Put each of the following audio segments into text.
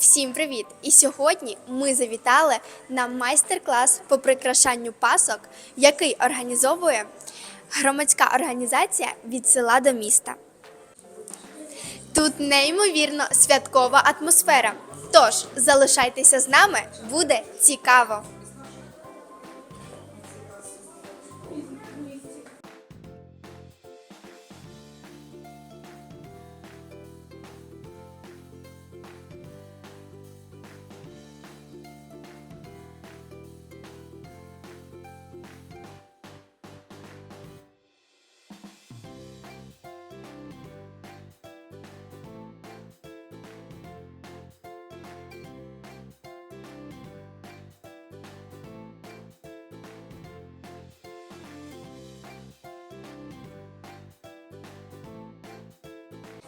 Всім привіт! І сьогодні ми завітали на майстер-клас по прикрашанню пасок, який організовує громадська організація від села до міста. Тут неймовірно святкова атмосфера. Тож залишайтеся з нами, буде цікаво.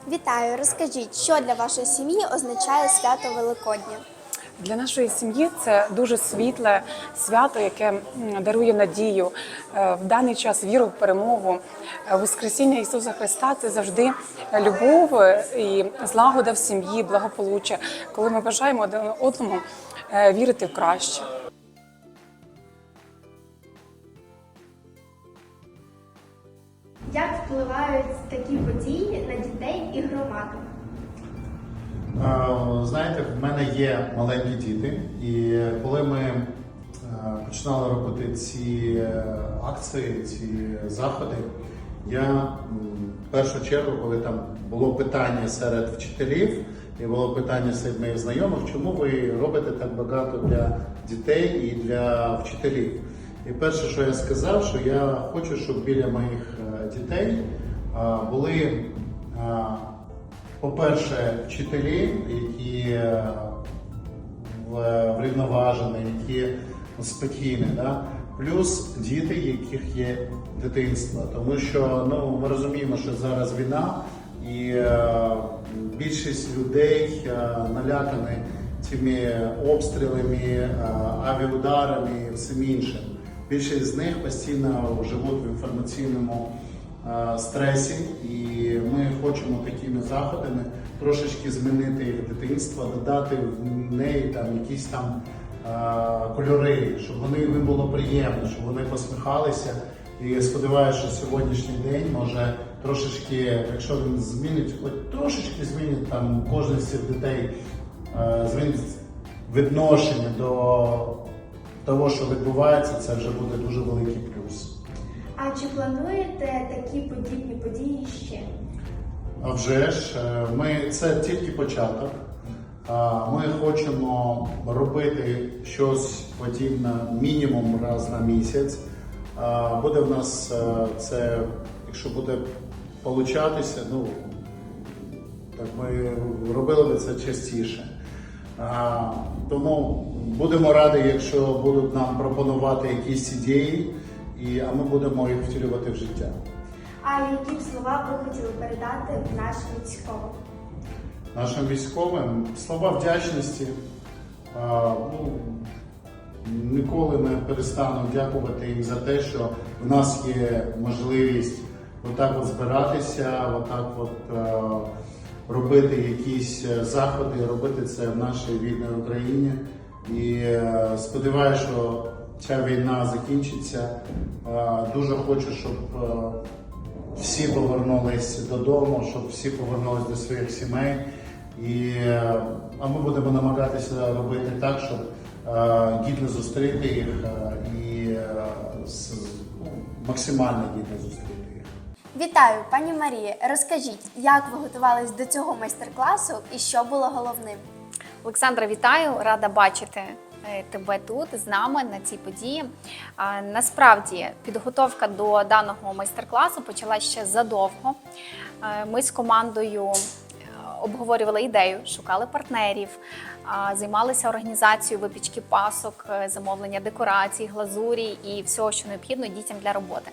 Вітаю! Розкажіть, що для вашої сім'ї означає свято Великодня? Для нашої сім'ї це дуже світле свято, яке дарує надію Е, в даний час віру в перемогу. Е, Воскресіння Ісуса Христа це завжди любов е, і злагода в сім'ї, благополуччя, коли ми бажаємо один одному вірити в краще. Як впливають такі події на дітей і громаду? Е, Знаєте, в мене є маленькі діти, і коли ми е, починали робити ці е, акції, ці заходи, я в першу чергу, коли там було питання серед вчителів, і було питання серед моїх знайомих, чому ви робите так багато для дітей і для вчителів? І перше, що я сказав, що я хочу, щоб біля моїх е, дітей е, були е, по-перше, вчителі, які е, врівноважені, які спокійні, да? плюс діти, яких є дитинство. Тому що ну, ми розуміємо, що зараз війна, і е, більшість людей е, налякані цими обстрілами, авіаударами і всім іншим. Більшість з них постійно живуть в інформаційному стресі, і ми хочемо такими заходами трошечки змінити їх дитинство, додати в неї там якісь там е, кольори, щоб вони їм було приємно, щоб вони посміхалися. І сподіваюся, що сьогоднішній день може трошечки, якщо він змінить, хоч трошечки змінить там кожен дітей, е, змінить відношення до того, що відбувається, це вже буде дуже великий плюс. А чи плануєте такі подібні події ще? А вже ж, е, ми це тільки початок. Ми хочемо робити щось подібне мінімум раз на місяць. Буде в нас е, це, якщо буде получатися, ну так ми робили би це частіше. Тому будемо раді, якщо будуть нам пропонувати якісь ідеї, і, а ми будемо їх втілювати в життя. А які б слова ви хотіли передати нашим військовим? нашим військовим слова вдячності. А, ну, ніколи не перестану дякувати їм за те, що в нас є можливість отак от збиратися, отак от е, робити якісь е, заходи, робити це в нашій вільній Україні. І е, сподіваюся, що ця війна закінчиться. Е, дуже хочу, щоб е, всі повернулись додому, щоб всі повернулись до своїх сімей. І, е, а ми будемо намагатися робити так, щоб е, гідно зустріти їх е, і е, з- ну, максимально гідно зустріти їх. Вітаю, пані Марія. Розкажіть, як ви готувались до цього майстер-класу і що було головним? Олександра, вітаю! Рада бачити е, тебе тут з нами на цій події. Насправді підготовка до даного майстер-класу почалася ще задовго. Е, Ми з командою е, обговорювали ідею, шукали партнерів, займалися організацією випічки пасок, е, замовлення декорацій, глазурі і всього, що необхідно дітям для роботи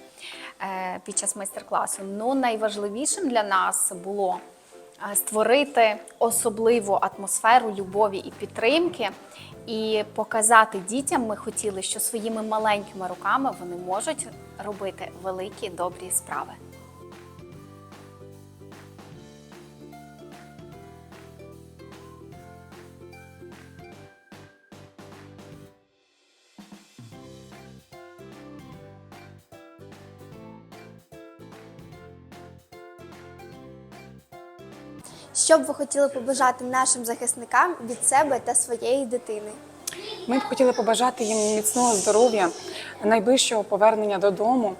е, під час майстер-класу. Ну, найважливішим для нас було е, створити особливу атмосферу любові і підтримки. І показати дітям ми хотіли, що своїми маленькими руками вони можуть робити великі добрі справи. Що б ви хотіли побажати нашим захисникам від себе та своєї дитини? Ми б хотіли побажати їм міцного здоров'я, найближчого повернення додому,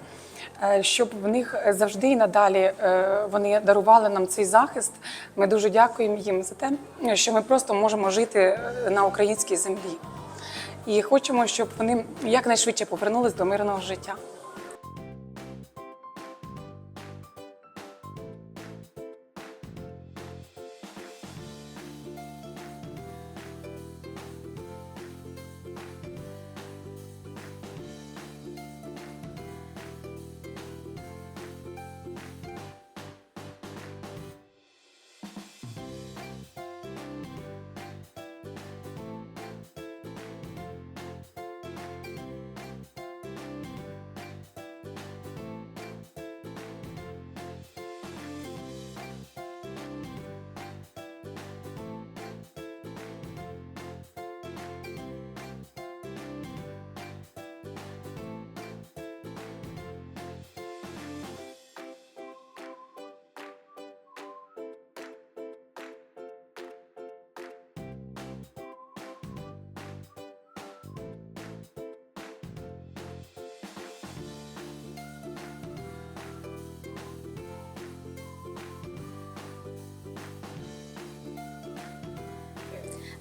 е, щоб в них завжди і надалі е, вони дарували нам цей захист. Ми дуже дякуємо їм за те, що ми просто можемо жити е, на українській землі. І хочемо, щоб вони якнайшвидше повернулись до мирного життя.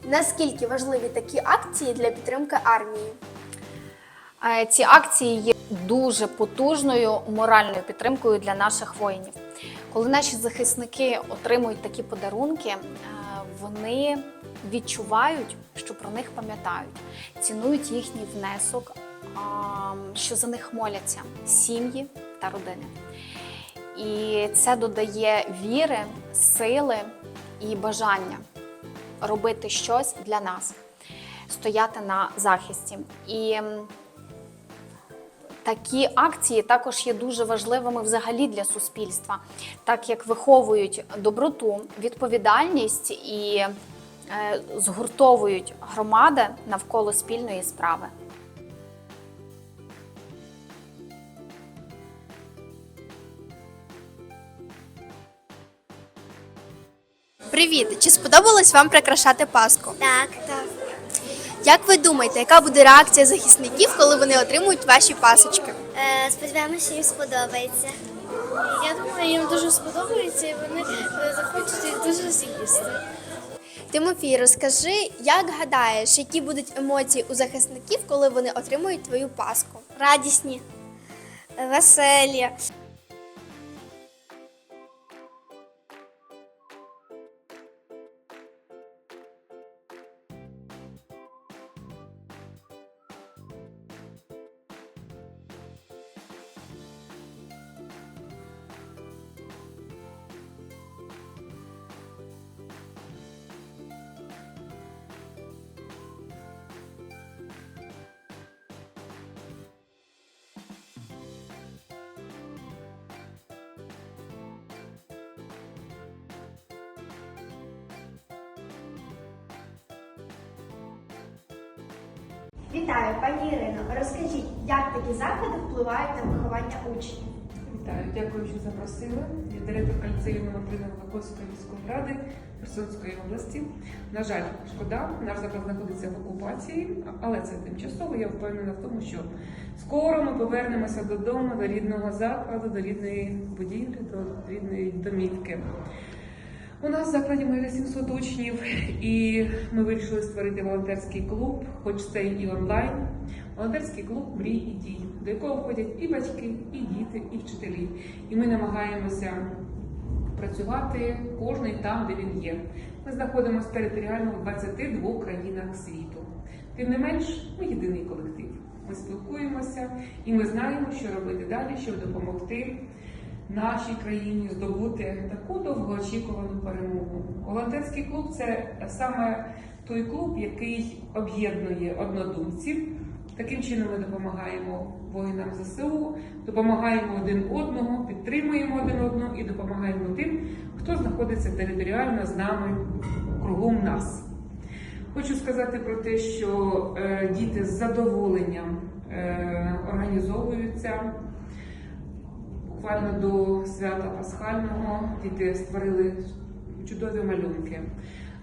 Наскільки важливі такі акції для підтримки армії? Ці акції є дуже потужною моральною підтримкою для наших воїнів. Коли наші захисники отримують такі подарунки, вони відчувають, що про них пам'ятають, цінують їхній внесок, що за них моляться сім'ї та родини. І це додає віри, сили і бажання робити щось для нас, стояти на захисті. І Такі акції також є дуже важливими взагалі для суспільства, так як виховують доброту, відповідальність і е, згуртовують громади навколо спільної справи. Привіт! Чи сподобалось вам прикрашати Пасху? Так, так. Як ви думаєте, яка буде реакція захисників, коли вони отримують ваші пасочки? Е, сподіваємося, їм сподобається. Я думаю, їм дуже сподобається, і вони е, захочуть їх дуже з'їсти. Тимофій, розкажи, як гадаєш, які будуть емоції у захисників, коли вони отримують твою паску? Радісні, веселі. Вітаю, пані Ірино. Розкажіть, як такі заходи впливають на виховання учнів? Вітаю, дякую, що запросили. Я директорка ліцею 3 міської ради Херсонської області. На жаль, шкода, наш заклад знаходиться в окупації, але це тимчасово. Я впевнена в тому, що скоро ми повернемося додому, до рідного закладу, до рідної будівлі, до рідної домівки. У нас в закладі майже 700 учнів, і ми вирішили створити волонтерський клуб, хоч це і онлайн. Волонтерський клуб мрій і дій, до якого входять і батьки, і діти, і вчителі. І ми намагаємося працювати кожний там, де він є. Ми знаходимося територіально в 22 країнах світу. Тим не менш, ми єдиний колектив. Ми спілкуємося і ми знаємо, що робити далі, щоб допомогти нашій країні здобути таку довгоочікувану перемогу. Волонтерський клуб це саме той клуб, який об'єднує однодумців. Таким чином ми допомагаємо воїнам ЗСУ, допомагаємо один одного, підтримуємо один одного і допомагаємо тим, хто знаходиться територіально з нами кругом нас. Хочу сказати про те, що е, діти з задоволенням е, організовуються. Буквально до свята Пасхального діти створили чудові малюнки.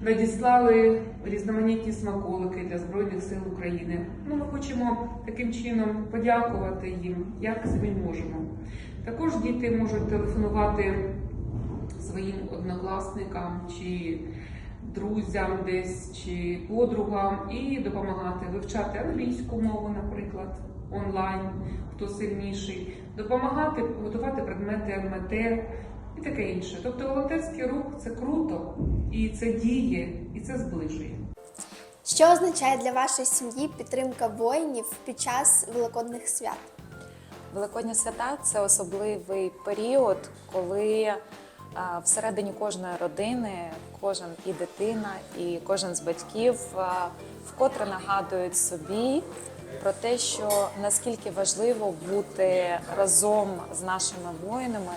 Надіслали різноманітні смаколики для Збройних сил України. Ну, ми хочемо таким чином подякувати їм, як самі можемо. Також діти можуть телефонувати своїм однокласникам чи друзям десь чи подругам і допомагати вивчати англійську мову, наприклад, онлайн, хто сильніший, допомагати готувати предмети ММТ і таке інше. Тобто волонтерський рух це круто, і це діє, і це зближує. Що означає для вашої сім'ї підтримка воїнів під час великодних свят? Великодні свята це особливий період, коли всередині кожної родини кожен і дитина, і кожен з батьків вкотре нагадують собі про те, що наскільки важливо бути разом з нашими воїнами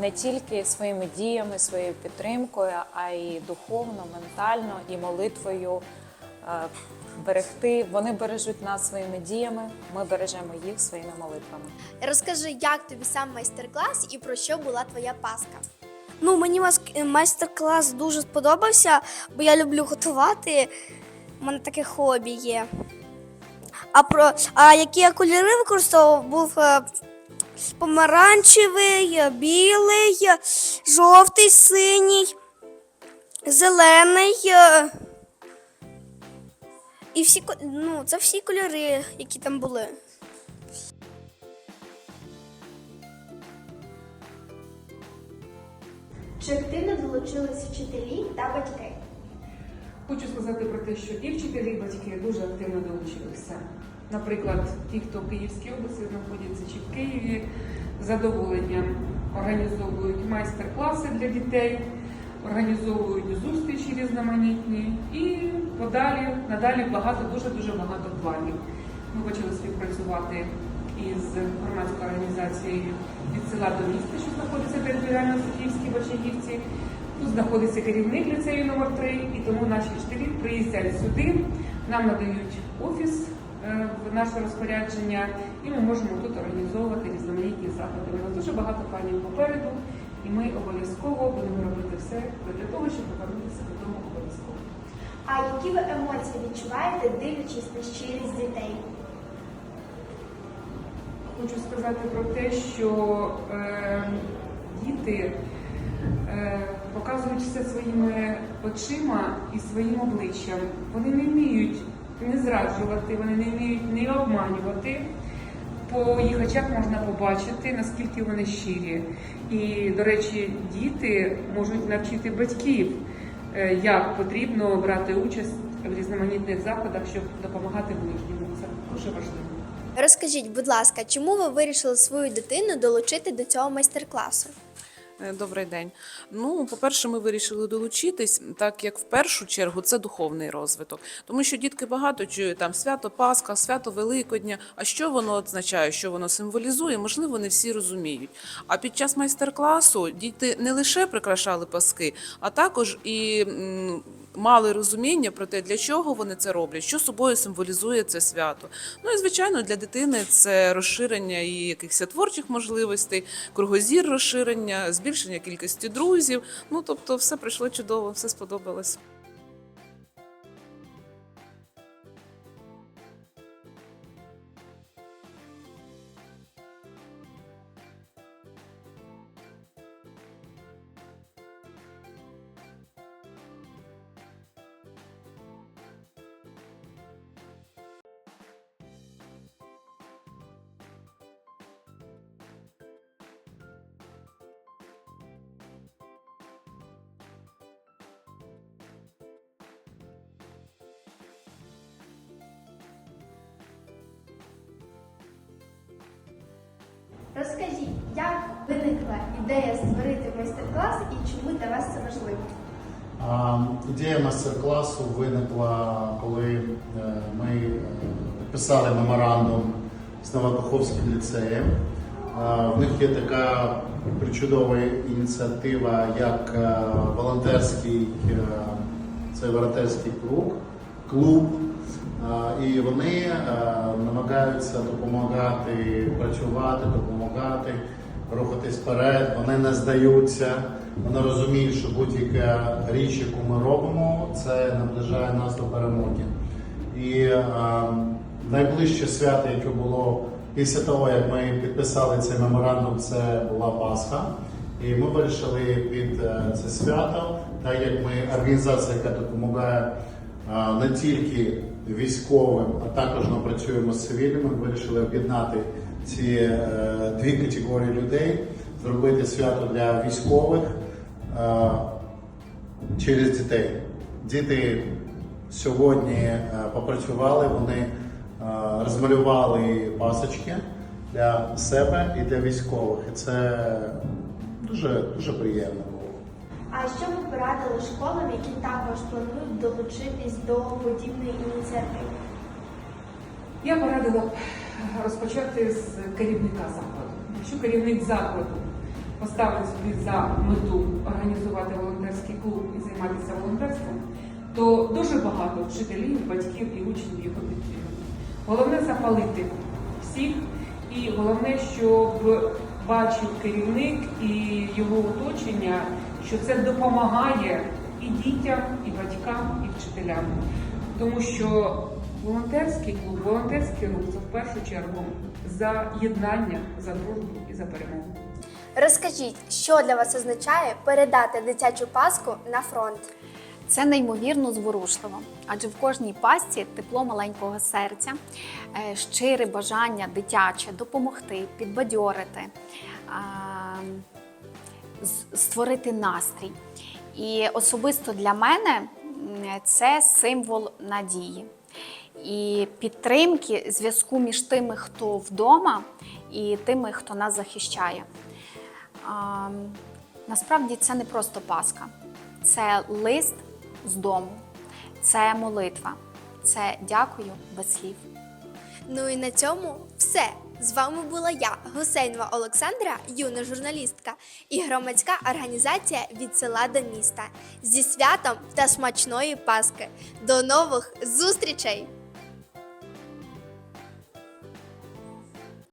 не тільки своїми діями, своєю підтримкою, а й духовно, ментально і молитвою е, берегти. Вони бережуть нас своїми діями, ми бережемо їх своїми молитвами. Розкажи, як тобі сам майстер-клас і про що була твоя паска? Ну, мені майстер-клас дуже сподобався, бо я люблю готувати. У мене таке хобі є. А про а які я кольори використовував, був е, помаранчевий, е, білий, е, жовтий, синій, зелений. І всі ну, це всі кольори, які там були. Чи активно долучились вчителі та батьки? Хочу сказати про те, що і вчителі, і батьки дуже активно долучилися. Наприклад, ті, хто в Київській області знаходяться чи в Києві, з задоволенням організовують майстер-класи для дітей, організовують зустрічі різноманітні і подалі, надалі багато, дуже дуже багато планів. Ми почали співпрацювати із громадською організацією від села до міста, що знаходиться територіально в Софіївській Бочагівці. Тут знаходиться керівник ліцею номер 3 і тому наші вчителі приїздять сюди, нам надають офіс в наше розпорядження, і ми можемо тут організовувати різноманітні заходи. У нас дуже багато планів попереду, і ми обов'язково будемо робити все для того, щоб повернутися додому обов'язково. А які ви емоції відчуваєте, дивлячись на щирість дітей? Хочу сказати про те, що е, діти е, показують все своїми очима і своїм обличчям. Вони не вміють не зраджувати, вони не вміють не обманювати. По їх очах можна побачити, наскільки вони щирі. І, до речі, діти можуть навчити батьків, е, як потрібно брати участь в різноманітних заходах, щоб допомагати ближньому. Це дуже важливо. Розкажіть, будь ласка, чому ви вирішили свою дитину долучити до цього майстер-класу? Е, Добрий день. Ну, по-перше, ми вирішили долучитись, так як в першу чергу це духовний розвиток. Тому що дітки багато чують там свято Пасха, свято Великодня. А що воно означає, що воно символізує, можливо, не всі розуміють. А під час майстер-класу діти не лише прикрашали паски, а також і мали розуміння про те, для чого вони це роблять, що собою символізує це свято. Ну і звичайно, для дитини це розширення її якихось творчих можливостей, кругозір розширення, збільшення кількості друзів. Ну тобто, все пройшло чудово, все сподобалось. Розкажіть, як виникла ідея створити майстер-клас і чому для вас це важливо? А, Ідея майстер-класу виникла, коли е, ми е, підписали меморандум з Новокаховським ліцеєм. В них є така причудова ініціатива, як е, волонтерський, е, це волонтерський клуб, клуб. І вони е, намагаються допомагати працювати, допомагати рухатись вперед, вони не здаються, вони розуміють, що будь-яка річ, яку ми робимо, це наближає нас до перемоги. І е, найближче свято, яке було після того, як ми підписали цей меморандум, це була Пасха. І ми вирішили під е, це свято, так як ми організація, яка допомагає не тільки військовим, а також ми працюємо з цивільними, вирішили об'єднати ці е, дві категорії людей, зробити свято для військових е, через дітей. Діти сьогодні е, попрацювали, вони розмалювали пасочки для себе і для військових. І це дуже, дуже приємно. А що ви порадили школам, які також планують долучитись до подібної ініціативи? Я порадила б розпочати з керівника закладу. Якщо керівник закладу поставить собі за мету організувати волонтерський клуб і займатися волонтерством, то дуже багато вчителів, батьків і учнів його підтримують. Головне запалити всіх, і головне, щоб бачив керівник і його оточення, що це допомагає і дітям, і батькам, і вчителям. Тому що волонтерський клуб, волонтерський рух це в першу чергу за єднання, за дружбу і за перемогу. Розкажіть, що для вас означає передати дитячу паску на фронт? Це неймовірно зворушливо, адже в кожній пастці тепло маленького серця, е, щире бажання дитяче допомогти, підбадьорити, створити настрій. І особисто для мене це символ надії і підтримки зв'язку між тими, хто вдома, і тими, хто нас захищає. Насправді це не просто Пасха, це лист з дому, це молитва, це дякую без слів. Ну і на цьому все. З вами була я, Гусейнова Олександра, юна журналістка, і громадська організація від села до міста зі святом та смачної Паски. До нових зустрічей!